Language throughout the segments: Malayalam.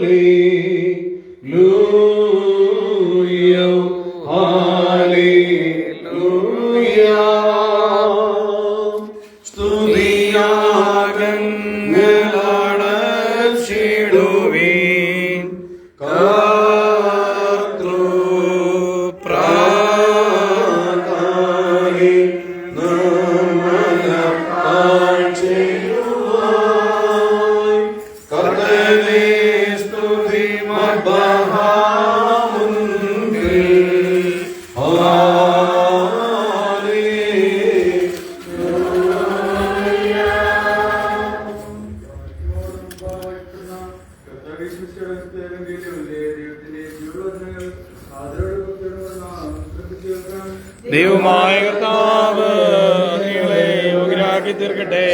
Holy. യോഗ്യരാക്കി തീർക്കട്ടെ.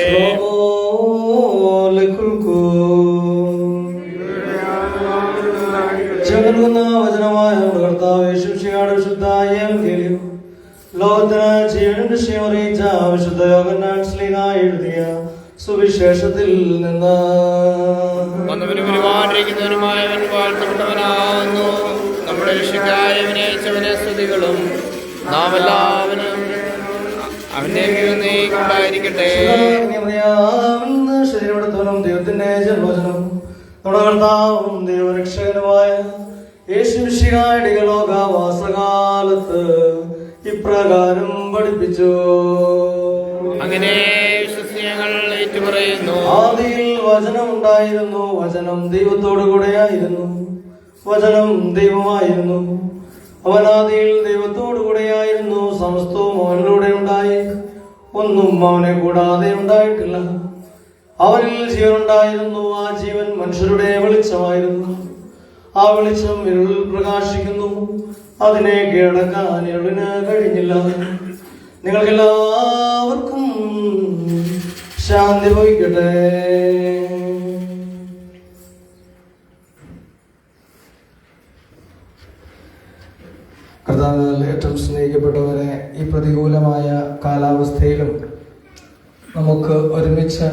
വചനമായ കർത്താവ് വിശുദ്ധായ ലോകത്തിന് വിഷയം അറിയിച്ച വിശുദ്ധ എഴുതിയ സുവിശേഷത്തിൽ നിന്ന്. വന്നവനും ഒരുപാടിരിക്കുന്നവനുമായവൻ വാഴ്ത്തപ്പെട്ടവനാകുന്നു. നമ്മുടെ രക്ഷിക്കായവനെ അയച്ചവനെ സ്തുതികളും. നാം എല്ലാവരും അവന്റെ ഉണ്ടായിരിക്കട്ടെ ഇന്ന് ശരീരപ്പെടുത്തവനും ദൈവത്തിന്റെ ജന്മവചനം നമ്മുടെ കർത്താവും ദൈവരക്ഷകനുമായ യേശുശിഹായുടെ ലോകാവാസകാലത്ത് ഇപ്രകാരം പഠിപ്പിച്ചു അങ്ങനെ വിശ്വസിയങ്ങൾ ഏറ്റുപറയുന്നു. ആദിയിൽ വചനം ഉണ്ടായിരുന്നു വചനം ദൈവത്തോടു കൂടെയായിരുന്നു വചനം ദൈവമായിരുന്നു. അവൻ ആദിയിൽ ദൈവത്തോടു കൂടെയായിരുന്നു സമസ്തവും അവനിലൂടെ ഉണ്ടായി. ഒന്നും അവനെ കൂടാതെ ഉണ്ടായിട്ടില്ല. അവനിൽ ജീവനുണ്ടായിരുന്നു ആ ജീവൻ മനുഷ്യരുടെ വെളിച്ചമായിരുന്നു. ആ വെളിച്ചം ഇരുളിൽ പ്രകാശിക്കുന്നു. അതിനെ കീഴടക്കാൻ ഇരുളിന് കഴിഞ്ഞില്ല. നിങ്ങൾക്കെല്ലാവർക്കും ശാന്തി ഭവിക്കട്ടെ കർത്താവിൽ ഏറ്റവും സ്നേഹിക്കപ്പെട്ടവരെ ഈ പ്രതികൂലമായ കാലാവസ്ഥയിലും നമുക്ക് ഒരുമിച്ച്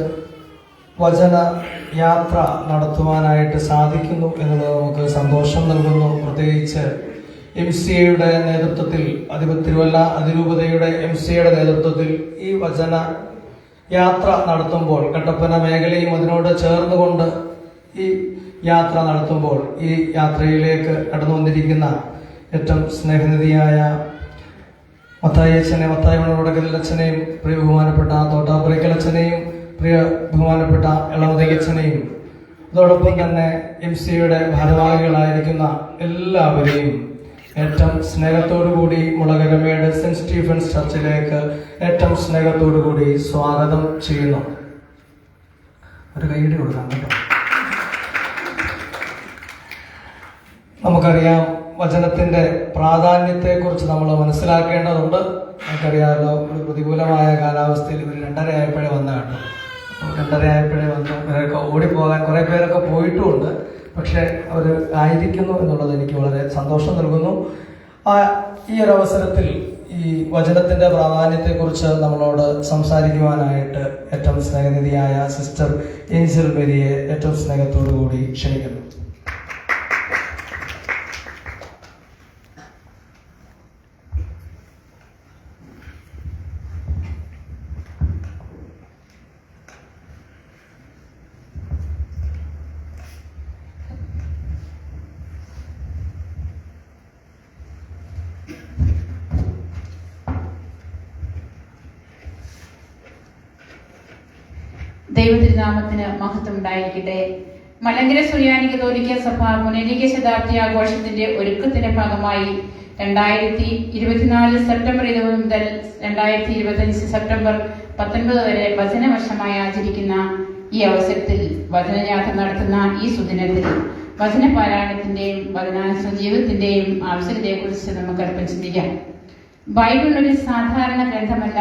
വചന യാത്ര നടത്തുവാനായിട്ട് സാധിക്കുന്നു എന്നുള്ളത് നമുക്ക് സന്തോഷം നൽകുന്നു. പ്രത്യേകിച്ച് എം സി എയുടെ നേതൃത്വത്തിൽ അതിപ തിരുവല്ല അതിരൂപതയുടെ എം സി എയുടെ നേതൃത്വത്തിൽ ഈ വചന യാത്ര നടത്തുമ്പോൾ കട്ടപ്പന മേഖലയും അതിനോട് ചേർന്നുകൊണ്ട് ഈ യാത്ര നടത്തുമ്പോൾ ഈ യാത്രയിലേക്ക് കടന്നു വന്നിരിക്കുന്ന ഏറ്റവും സ്നേഹനിധിയായ മത്തായി അച്ഛനെ മത്തായി മണവടക്കൽ അച്ഛനെയും പ്രിയ ബഹുമാനപ്പെട്ട തോട്ടാപ്പുരയ്ക്കൽ അച്ഛനെയും പ്രിയ ബഹുമാനപ്പെട്ട ഇളമതയ്ക്ക് അച്ഛനെയും അതോടൊപ്പം തന്നെ എം സിയുടെ ഭാരവാഹികളായിരിക്കുന്ന എല്ലാവരെയും ഏറ്റവും സ്നേഹത്തോടു കൂടി മുളകരമേട് സെന്റ് സ്റ്റീഫൻസ് ചർച്ചിലേക്ക് ഏറ്റവും സ്നേഹത്തോടു കൂടി സ്വാഗതം ചെയ്യുന്നു. ഒരു കൈയ്യടി കൊടുക്കാം കേട്ടോ. നമുക്കറിയാം വചനത്തിന്റെ പ്രാധാന്യത്തെക്കുറിച്ച് നമ്മൾ മനസ്സിലാക്കേണ്ടതുണ്ട്. നമുക്കറിയാമല്ലോ ഒരു പ്രതികൂലമായ കാലാവസ്ഥയിൽ ഇവർ രണ്ടര ആയപ്പോഴേ വന്ന കേട്ടോ അപ്പോൾ രണ്ടര ആയപ്പോഴേ വന്നു ഇവരൊക്കെ ഓടിപ്പോകാൻ കുറേ പേരൊക്കെ പോയിട്ടുമുണ്ട്. പക്ഷേ അവർ ആയിരിക്കുന്നു എന്നുള്ളത് എനിക്ക് വളരെ സന്തോഷം നൽകുന്നു. ആ ഈ ഒരു അവസരത്തിൽ ഈ വചനത്തിന്റെ പ്രാധാന്യത്തെക്കുറിച്ച് നമ്മളോട് സംസാരിക്കുവാനായിട്ട് ഏറ്റവും സ്നേഹനിധിയായ സിസ്റ്റർ ഏഞ്ചൽ മേരിയെ ഏറ്റവും സ്നേഹത്തോടു കൂടി ക്ഷണിക്കുന്നു. ദൈവതിരുനാമത്തിന് മഹത്വം ഉണ്ടായിരിക്കട്ടെ മലങ്കര സുറിയാനി കത്തോലിക്ക സഭ പുനരിക ശതാബ്ദി ആഘോഷത്തിന്റെ ഒരുക്കത്തിന്റെ ഭാഗമായി രണ്ടായിരത്തി ഇരുപത്തിനാല് സെപ്റ്റംബർ ഇരുപത് മുതൽ രണ്ടായിരത്തി ഇരുപത്തഞ്ച് സെപ്റ്റംബർ പത്തൊൻപത് വരെ വചനവർഷമായി ആചരിക്കുന്ന ഈ അവസരത്തിൽ വചനയാത്ര നടത്തുന്ന ഈ സുദിനത്തിൽ വചനപാരായണത്തിന്റെയും വചനാനുസ ജീവിതത്തിന്റെയും ആവശ്യകതയെക്കുറിച്ച് നമുക്ക് അല്പം ചിന്തിക്കാം. ബൈബിൾ ഒരു സാധാരണ ഗ്രന്ഥമല്ല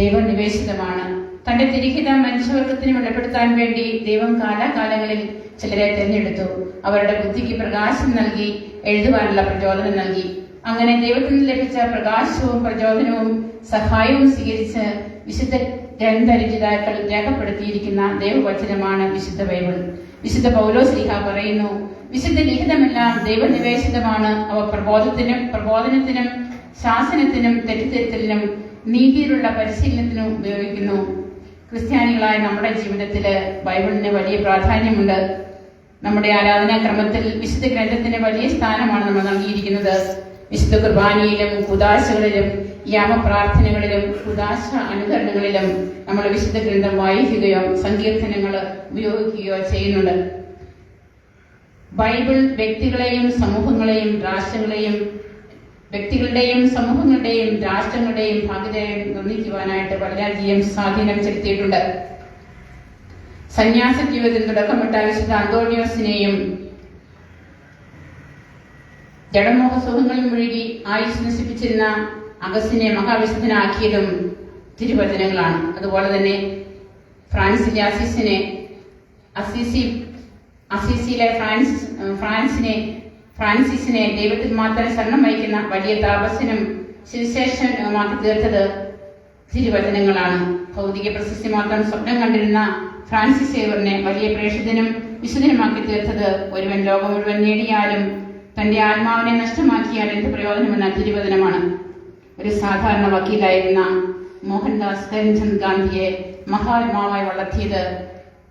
ദൈവനിവേശിതമാണ്. തന്റെ തിരിഹിതം മനുഷ്യവർഗത്തിന് വെളിപ്പെടുത്താൻ വേണ്ടി ദൈവം കാലാകാലങ്ങളിൽ ചിലരെ തിരഞ്ഞെടുത്തു. അവരുടെ ബുദ്ധിക്ക് പ്രകാശം നൽകി എഴുതുവാനുള്ള പ്രചോദനം നൽകി. അങ്ങനെ ദൈവത്തിൽ നിന്ന് ലഭിച്ച പ്രകാശവും പ്രചോദനവും സഹായവും സ്വീകരിച്ച് വിശുദ്ധ ഗ്രന്ഥരചിതാക്കൾ രേഖപ്പെടുത്തിയിരിക്കുന്ന ദൈവവചനമാണ് വിശുദ്ധ ബൈബിൾ. വിശുദ്ധ പൗലോസ് ശ്രീഹ പറയുന്നു വിശുദ്ധ ലിഖിതമെല്ലാം ദൈവനിവേശിതമാണ്. അവ പ്രബോധത്തിനും പ്രബോധനത്തിനും ശാസനത്തിനും തെറ്റിദ്ധരുത്തലിനും നീതിയിലുള്ള പരിശീലനത്തിനും ഉപയോഗിക്കുന്നു. ക്രിസ്ത്യാനികളായ നമ്മുടെ ജീവിതത്തിൽ ബൈബിളിന് വലിയ പ്രാധാന്യമുണ്ട്. നമ്മുടെ ആരാധനാക്രമത്തിൽ വിശുദ്ധ ഗ്രന്ഥത്തിന് വലിയ സ്ഥാനമാണ് നമ്മൾ നൽകിയിരിക്കുന്നത്. വിശുദ്ധ കുർബാനയിലും കുദാശകളിലും യാമപ്രാർത്ഥനകളിലും കുദാശ അനുകരണങ്ങളിലും നമ്മൾ വിശുദ്ധ ഗ്രന്ഥം വായിക്കുകയോ സങ്കീർത്തനങ്ങൾ ഉപയോഗിക്കുകയോ ചെയ്യുന്നുണ്ട്. ബൈബിൾ വ്യക്തികളെയും സമൂഹങ്ങളെയും രാഷ്ട്രങ്ങളെയും വ്യക്തികളുടെയും സമൂഹങ്ങളുടെയും രാഷ്ട്രങ്ങളുടെയും ഭാഗ്യതയും നിർമ്മിക്കുവാനായിട്ട് വളരെയധികം സ്വാധീനം ചെലുത്തിയിട്ടുണ്ട്. സന്യാസ ജീവിതത്തിൽ തുടക്കമിട്ട വിശുദ്ധ അന്തോണിയോസിനെയും ജഡമോഹ സുഖങ്ങളിൽ മുഴുകി ആയുസ് നശിപ്പിച്ചിരുന്ന അഗസ്റ്റിനെ മഹാവിശുദ്ധനാക്കിയതും തിരുവചനങ്ങളാണ്. അതുപോലെ തന്നെ ഫ്രാൻസിലെ അസീസിനെ അസീസി അസീസിയിലെ ഫ്രാൻസ് ഫ്രാൻസിനെ ഫ്രാൻസിസിനെ ദൈവത്തിൽ മാത്രം ശരണം വഹിക്കുന്ന വലിയ താപസ്യനും സുവിശേഷനുമാക്കി തീർത്തത് തിരുവചനങ്ങളാണ്. ഭൗതിക പ്രശസ്തി മാത്രം സ്വപ്നം കണ്ടിരുന്ന ഫ്രാൻസിസ് സേവറിനെ വലിയ പ്രേക്ഷിതനും വിശുദ്ധനുമാക്കി തീർത്തത് ഒരുവൻ ലോകം മുഴുവൻ നേടിയാലും തന്റെ ആത്മാവിനെ നഷ്ടമാക്കിയാൽ എന്ത് പ്രയോജനമെന്ന തിരുവചനമാണ്. ഒരു സാധാരണ വക്കീലായിരുന്ന മോഹൻദാസ് കരംചന്ദ് ഗാന്ധിയെ മഹാത്മാവായി വളർത്തിയത്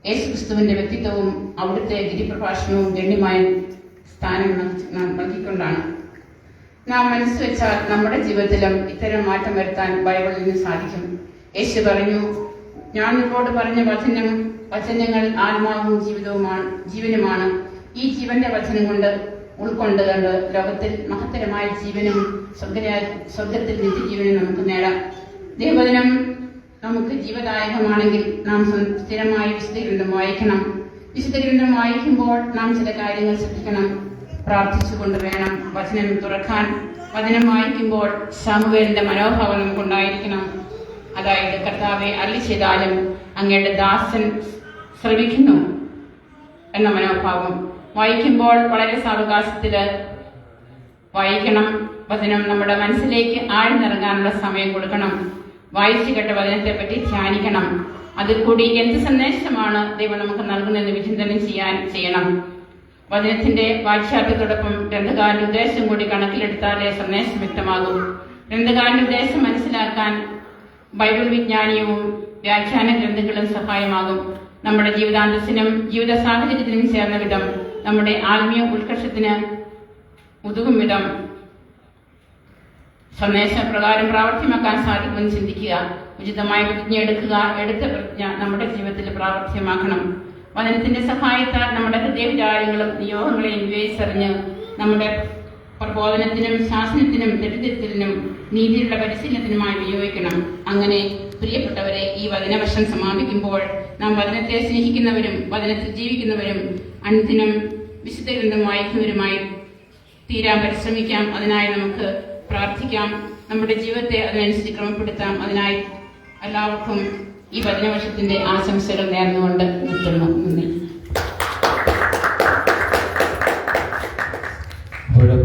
യേശുക്രിസ്തുവിന്റെ വ്യക്തിത്വവും അവിടുത്തെ ഗിരിപ്രഭാഷണവും ഗണ്യമായ സ്ഥാനം നൽകിക്കൊണ്ടാണ്. നാം മനസ്സ് വെച്ചാൽ നമ്മുടെ ജീവിതത്തിലും ഇത്തരം മാറ്റം വരുത്താൻ ബൈബിളിന് സാധിക്കും. യേശു പറഞ്ഞു ഞാൻ നിങ്ങളോട് പറഞ്ഞ വചനം വചനങ്ങൾ ആത്മാവും ജീവിതവുമാണ് ജീവനുമാണ്. ഈ ജീവന്റെ വചനം കൊണ്ട് ഉൾക്കൊണ്ട് കണ്ട് ലോകത്തിൽ മഹത്തരമായ ജീവനും സ്വർഗത്തിൽ നിത്യജീവനും നമുക്ക് നേടാം. ദൈവവചനം നമുക്ക് ജീവദായകമാണെങ്കിൽ നാം സ്ഥിരമായി വിശുദ്ധ ഗ്രന്ഥം വായിക്കണം. വിശുദ്ധ ഗ്രന്ഥം വായിക്കുമ്പോൾ നാം ചില കാര്യങ്ങൾ ശ്രദ്ധിക്കണം പ്രാർത്ഥിച്ചുകൊണ്ട് വേണം വചനം തുറക്കാൻ. വചനം വായിക്കുമ്പോൾ സാമുവേലിന്റെ മനോഭാവം നമുക്കുണ്ടായിരിക്കണം അതായത് കർത്താവെ അല്ലി ചെയ്താലും അങ്ങയുടെ ദാസൻ ശ്രമിക്കുന്നു എന്ന മനോഭാവം. വായിക്കുമ്പോൾ വളരെ സാവകാശത്തിൽ വായിക്കണം വചനം നമ്മുടെ മനസ്സിലേക്ക് ആഴ്ന്നിറങ്ങാനുള്ള സമയം കൊടുക്കണം. വായിച്ചു കേട്ട വചനത്തെ പറ്റി ധ്യാനിക്കണം. അതിൽ കൂടി എന്ത് സന്ദേശമാണ് ദൈവം നമുക്ക് നൽകുന്നതെന്ന് വിചിന്തനം ചെയ്യാൻ ചെയ്യണം. വചനത്തിന്റെ വാച്യാർത്ഥത്തോടൊപ്പം ഗ്രന്ഥകാരന്റെ ഉദ്ദേശം കൂടി കണക്കിലെടുത്താലേ സന്ദേശം വ്യക്തമാകും. ഗ്രന്ഥകാരന്റെ ഉദ്ദേശം മനസ്സിലാക്കാൻ ബൈബിൾ വിജ്ഞാനീയവും വ്യാഖ്യാന ഗ്രന്ഥങ്ങളും സഹായമാകും. നമ്മുടെ ജീവിതാന്തസ്സിനും ജീവിത സാഹചര്യത്തിനും ചേർന്ന വിധം നമ്മുടെ ആത്മീയ ഉത്കർഷത്തിന് ഉതകും വിധം. സന്ദേശപ്രകാരം പ്രാവർത്തിയമാക്കാൻ സാധിക്കുമെന്ന് ചിന്തിക്കുക. ഉചിതമായ പ്രതിജ്ഞ എടുക്കുക. എടുത്ത പ്രതിജ്ഞ നമ്മുടെ ജീവിതത്തിൽ പ്രാവർത്തിയമാക്കണം വചനത്തിന്റെ സഹായത്താൽ നമ്മുടെ ഹൃദയവിചാരങ്ങളും നിയോഗങ്ങളെയും വിവേചിച്ചറിഞ്ഞ് നമ്മുടെ പ്രബോധനത്തിനും ശാസനത്തിനും തെറ്റിദ്ധരിത്തലിനും നീതിയുടെ പരിശീലനത്തിനുമായി വിനിയോഗിക്കണം. അങ്ങനെ പ്രിയപ്പെട്ടവരെ ഈ വചനവർഷം സമാപിക്കുമ്പോൾ നാം വചനത്തെ സ്നേഹിക്കുന്നവരും വചനത്തിൽ ജീവിക്കുന്നവരും അനുദിനം വിശുദ്ധ ഗ്രന്ഥം വായിക്കുന്നവരുമായി തീരാൻ പരിശ്രമിക്കാം. അതിനായി നമുക്ക് പ്രാർത്ഥിക്കാം. നമ്മുടെ ജീവിതത്തെ അതിനനുസരിച്ച് ക്രമപ്പെടുത്താം. അതിനായി എല്ലാവർക്കും ഈ വചനവർഷത്തിന്റെ ആശംസകൾ നേർന്നുകൊണ്ട് നിർത്തുന്നു. നന്ദി. ഇവിടെ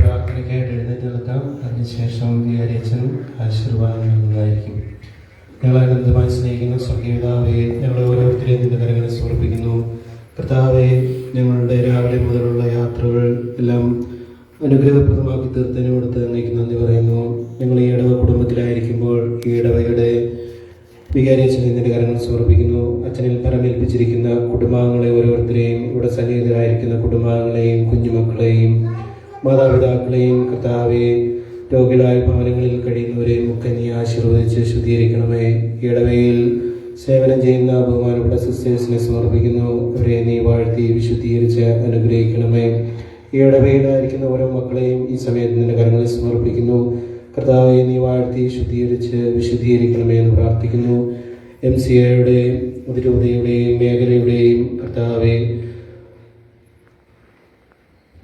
സ്നേഹിക്കുന്ന സ്വർഗീയതാവെ ഞങ്ങൾ ഓരോരുത്തരെയും നിന്റെ കരങ്ങളെ സമർപ്പിക്കുന്നു. കർത്താവെ ഞങ്ങളുടെ രാവിലെ മുതലുള്ള യാത്രകൾ എല്ലാം അനുഗ്രഹപ്രദമാക്കി തീർത്തതിനോട് അങ്ങേക്ക് നന്ദി പറയുന്നു. ഞങ്ങൾ ഈ ഇടവ കുടുംബത്തിലായിരിക്കുമ്പോൾ ഈ ഇടവയുടെ വികാരിയച്ഛനെ നിന്റെ കരങ്ങൾ സമർപ്പിക്കുന്നു. അച്ഛനിൽ പരമേൽപ്പിച്ചിരിക്കുന്ന കുടുംബാംഗങ്ങളെ ഓരോരുത്തരെയും ഇവിടെ സന്നിഹിതരായിരിക്കുന്ന കുടുംബാംഗങ്ങളെയും കുഞ്ഞുമക്കളെയും മാതാപിതാക്കളെയും കർത്താവെ രോഗികളായ ഭവനങ്ങളിൽ കഴിയുന്നവരെയും ഒക്കെ നീ ആശീർവദിച്ച് ശുദ്ധീകരിക്കണമേ. ഇടവയിൽ സേവനം ചെയ്യുന്ന ബഹുമാനപ്പെട്ട സിസ്റ്റേഴ്സിനെ സമർപ്പിക്കുന്നു. അവരെ നീ വാഴ്ത്തി വിശുദ്ധീകരിച്ച് അനുഗ്രഹിക്കണമേ. ഇടവയിലായിരിക്കുന്ന ഓരോ മക്കളെയും ഈ സമയത്ത് നിന്റെ കരങ്ങളിൽ സമർപ്പിക്കുന്നു. കർത്താവെ നീ വാഴ്ത്തി ശുദ്ധീകരിച്ച് വിശുദ്ധീകരിക്കണമേ എന്ന് പ്രാർത്ഥിക്കുന്നു. എം സി എയുടെയും അതിരൂപതയുടെയും മേഖലയുടെയും കർത്താവെ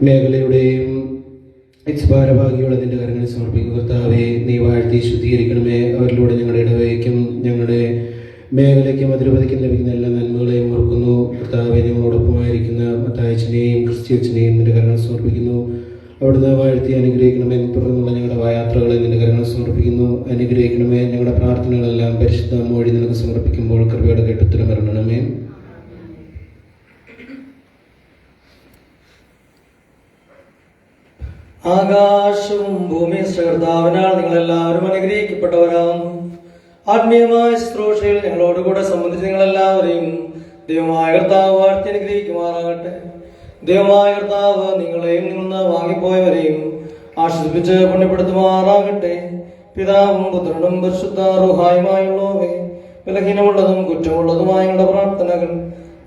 മേഖലയുടെയും എച്ച് ഭാരഭാഗിയുള്ള നിന്റെ കരങ്ങളിൽ സമർപ്പിക്കും. കർത്താവെ നീ വാഴ്ത്തി ശുദ്ധീകരിക്കണമേ. അവരിലൂടെ ഞങ്ങളുടെ ഇടവയ്ക്കും ഞങ്ങളുടെ മേഖലയ്ക്കും അതിരുപതിക്കും ലഭിക്കുന്ന എല്ലാ നന്മകളെയും ഓർക്കുന്നു. കർത്താവെ ഞങ്ങളോടൊപ്പമായിരിക്കുന്ന മത്തായച്ചനെയും ക്രിസ്ത്യച്ചനെയും നിന്റെ കരണം സമർപ്പിക്കുന്നു. അവിടുന്ന് വാഴ്ത്തി അനുഗ്രഹിക്കണമേ. തുടർന്നുള്ള ഞങ്ങളുടെ യാത്രകളെ നിന്റെ കരണം സമർപ്പിക്കുന്നു. അനുഗ്രഹിക്കണമേ. ഞങ്ങളുടെ പ്രാർത്ഥനകളെല്ലാം പരിശുദ്ധ മൊഴി നിനക്ക് സമർപ്പിക്കുമ്പോൾ കൃപയുടെ കെട്ടുത്തരം വരണമേ. ആകാശവും ഭൂമിയും സൃകർത്താവിനാൽ നിങ്ങളെല്ലാവരും അനുഗ്രഹിക്കപ്പെട്ടവരാകുന്നു. ആത്മീയമായ ശുശ്രൂഷയിൽ ഞങ്ങളോടുകൂടെ സംബന്ധിച്ച് നിങ്ങളെല്ലാവരെയും ദൈവമായ കർത്താവ് വാഴ്ത്തി അനുഗ്രഹിക്കുമാറാകട്ടെ. ദൈവമായ കർത്താവ് നിങ്ങളെയും നിന്ന് വാങ്ങിപ്പോയവരെയും ആശ്വസിപ്പിച്ച് പുണ്യപ്പെടുത്തുമാറാകട്ടെ. പിതാവും പുത്രനും പരിശുദ്ധ റുഹായുമായുള്ളവേ ബലഹീനമുള്ളതും കുറ്റമുള്ളതുമായ പ്രാർത്ഥനകൾ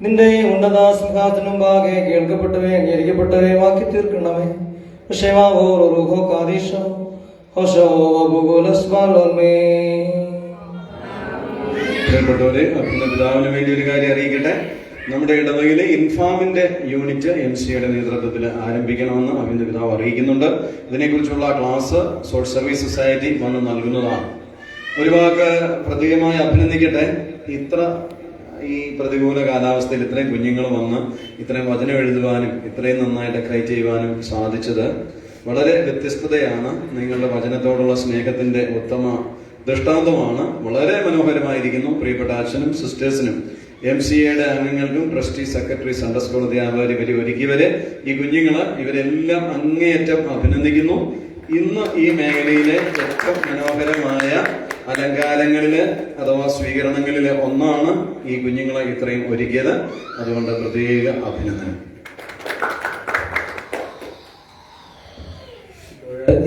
നിന്റെ ഉന്നത സിംഹാസനം മുമ്പാകെ കേൾക്കപ്പെട്ടവേ അംഗീകരിക്കപ്പെട്ടവേ വാക്കി തീർക്കണമേ. ക്ഷേമാവോ റുഹോ കാദീശോ ഹോഷോ ബുഗുലസ്മാലോൽമേ പ്രിയപ്പെട്ടവരെ അഭിന്ന പിതാവിന് വേണ്ടി ഒരു കാര്യം അറിയിക്കട്ടെ. നമ്മുടെ ഇടവകയിലെ ഇൻഫാമിന്റെ യൂണിറ്റ് എം സിയുടെ നേതൃത്വത്തിൽ ആരംഭിക്കണമെന്ന് അഭിനന്ദ പിതാവ് അറിയിക്കുന്നുണ്ട്. ഇതിനെക്കുറിച്ചുള്ള ക്ലാസ് സോഷ്യൽ സർവീസ് സൊസൈറ്റി വന്ന് നൽകുന്നതാണ്. ഒരു വാക്ക് പ്രത്യേകമായി അഭിനന്ദിക്കട്ടെ. ഇത്ര ഈ പ്രതികൂല കാലാവസ്ഥയിൽ ഇത്രയും കുഞ്ഞുങ്ങൾ വന്ന് ഇത്രയും വചനം എഴുതുവാനും ഇത്രയും നന്നായിട്ട് ക്രൈറ്റ് ചെയ്യുവാനും സാധിച്ചത് വളരെ വ്യത്യസ്തതയാണ് നിങ്ങളുടെ വചനത്തോടുള്ള സ്നേഹത്തിന്റെ ഉത്തമ ദൃഷ്ടാന്തമാണ്. വളരെ മനോഹരമായിരിക്കുന്നു പ്രിയപ്പെട്ട അച്ഛനും സിസ്റ്റേഴ്സിനും. എം സി എയുടെ അംഗങ്ങൾക്കും ട്രസ്റ്റി സെക്രട്ടറി സെൻട്രൽ സ്കൂൾ അധ്യാപകർ ഇവരെ. ഒരുക്കിയവരെ ഈ കുഞ്ഞുങ്ങൾ ഇവരെല്ലാം അങ്ങേയറ്റം അഭിനന്ദിക്കുന്നു. ഇന്ന് ഈ മേഖലയിലെ ഏറ്റവും മനോഹരമായ അലങ്കാരങ്ങളിൽ അഥവാ സ്വീകരണങ്ങളിലെ ഒന്നാണ് ഈ കുഞ്ഞുങ്ങളെ ഇത്രയും ഒരുക്കിയത്. അതുകൊണ്ട് പ്രത്യേക അഭിനന്ദനം.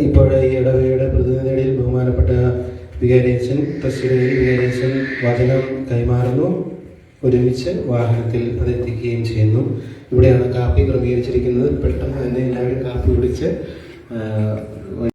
ഇപ്പോൾ ഈ ബഹുമാനപ്പെട്ട വികാരിയച്ഛൻ തസ്തിരയിൽ വികാരിയച്ഛൻ വചനം കൈമാറുന്നു. ഒരുമിച്ച് വാഹനത്തിൽ അതെത്തിക്കുകയും ചെയ്യുന്നു. ഇവിടെയാണ് കാപ്പി ക്രമീകരിച്ചിരിക്കുന്നത്. പെട്ടെന്ന് തന്നെ എല്ലാവരും കാപ്പി കുടിച്ച്